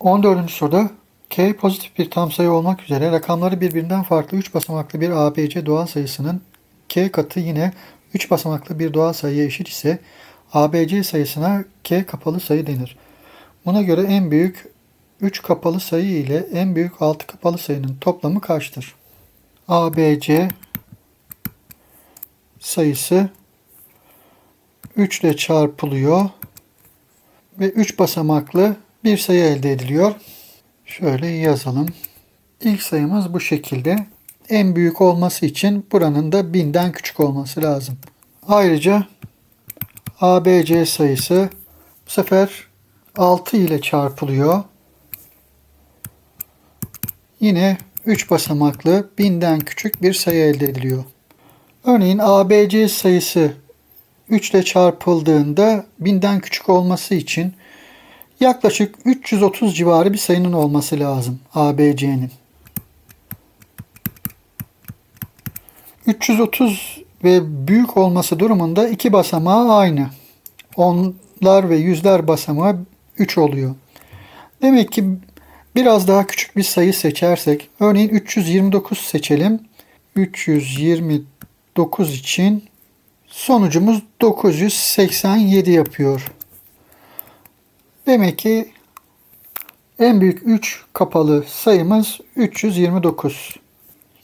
14. soruda k pozitif bir tam sayı olmak üzere rakamları birbirinden farklı 3 basamaklı bir ABC doğal sayısının k katı yine 3 basamaklı bir doğal sayıya eşit ise ABC sayısına k kapalı sayı denir. Buna göre en büyük 3 kapalı sayı ile en büyük 6 kapalı sayının toplamı kaçtır? ABC sayısı 3 ile çarpılıyor ve 3 basamaklı bir sayı elde ediliyor. Şöyle yazalım. İlk sayımız bu şekilde. En büyük olması için buranın da 1000'den küçük olması lazım. Ayrıca ABC sayısı bu sefer 6 ile çarpılıyor. Yine 3 basamaklı 1000'den küçük bir sayı elde ediliyor. Örneğin ABC sayısı 3 ile çarpıldığında 1000'den küçük olması için yaklaşık 330 civarı bir sayının olması lazım ABC'nin. 330 ve büyük olması durumunda iki basamağı aynı. Onlar ve yüzler basamağı 3 oluyor. Demek ki biraz daha küçük bir sayı seçersek, örneğin 329 seçelim. 329 için sonucumuz 987 yapıyor. Demek ki en büyük 3 kapalı sayımız 329.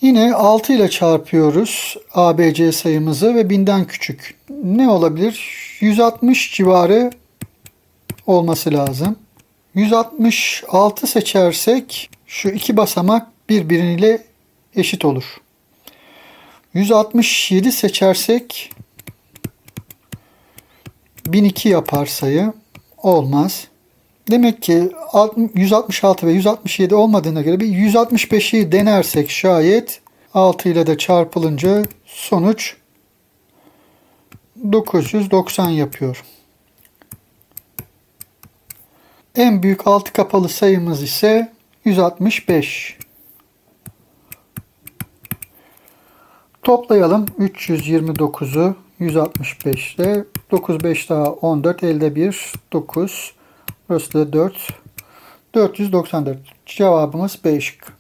Yine 6 ile çarpıyoruz ABC sayımızı ve 1000'den küçük. Ne olabilir? 160 civarı olması lazım. 166 seçersek şu iki basamak birbiriyle eşit olur. 167 seçersek 1002 yapar sayı. Olmaz. Demek ki 166 ve 167 olmadığına göre bir 165'i denersek şayet 6 ile de çarpılınca sonuç 990 yapıyor. En büyük 6 kapalı sayımız ise 165. Toplayalım 329'u 165 ile 9 5 daha 14 elde 1 9 burası da 4 494 cevabımız B şıkkı.